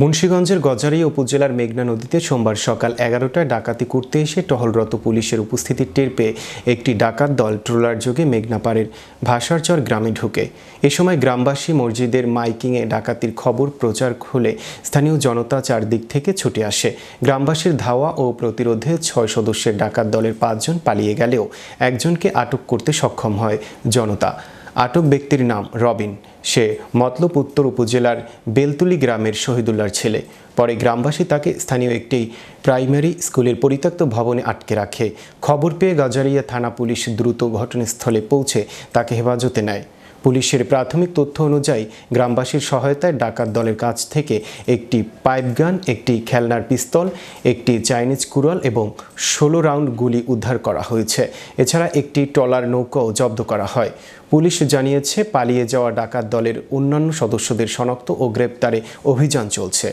মুন্সীগঞ্জের গজারিয়া উপজেলার মেঘনা নদীতে সোমবার সকাল এগারোটায় ডাকাতি করতে এসে টহলরত পুলিশের উপস্থিতি টের পেয়ে একটি ডাকাত দল ট্রলার যোগে মেঘনাপাড়ের ভাষারচর গ্রামে ঢুকে। এ সময় গ্রামবাসী মসজিদের মাইকিংয়ে ডাকাতির খবর প্রচার হলে স্থানীয় জনতা চারদিক থেকে ছুটে আসে। গ্রামবাসীর ধাওয়া ও প্রতিরোধে ছয় সদস্যের ডাকাত দলের পাঁচজন পালিয়ে গেলেও একজনকে আটক করতে সক্ষম হয় জনতা। আটক ব্যক্তির নাম রবিন। সে মতলব উত্তর উপজেলার বেলতুলি গ্রামের শহীদুল্লার ছেলে। পরে গ্রামবাসী তাকে স্থানীয় একটি প্রাইমারি স্কুলের পরিত্যক্ত ভবনে আটকে রাখে। খবর পেয়ে গাজারিয়া থানা পুলিশ দ্রুত ঘটনাস্থলে পৌঁছে তাকে হেফাজতে নেয়। পুলিশের প্রাথমিক তথ্য অনুযায়ী গ্রামবাসীর সহায়তায় ডাকাত দলের কাছ থেকে একটি পাইপগান একটি খেলনার পিস্তল, একটি চাইনিজ কুড়াল এবং ষোলো রাউন্ড গুলি উদ্ধার করা হয়েছে। এছাড়া একটি ট্রলার নৌকাও জব্দ করা হয়। পুলিশ জানিয়েছে, পালিয়ে যাওয়া ডাকাত দলের অন্যান্য সদস্যদের শনাক্ত ও গ্রেপ্তারে অভিযান চলছে।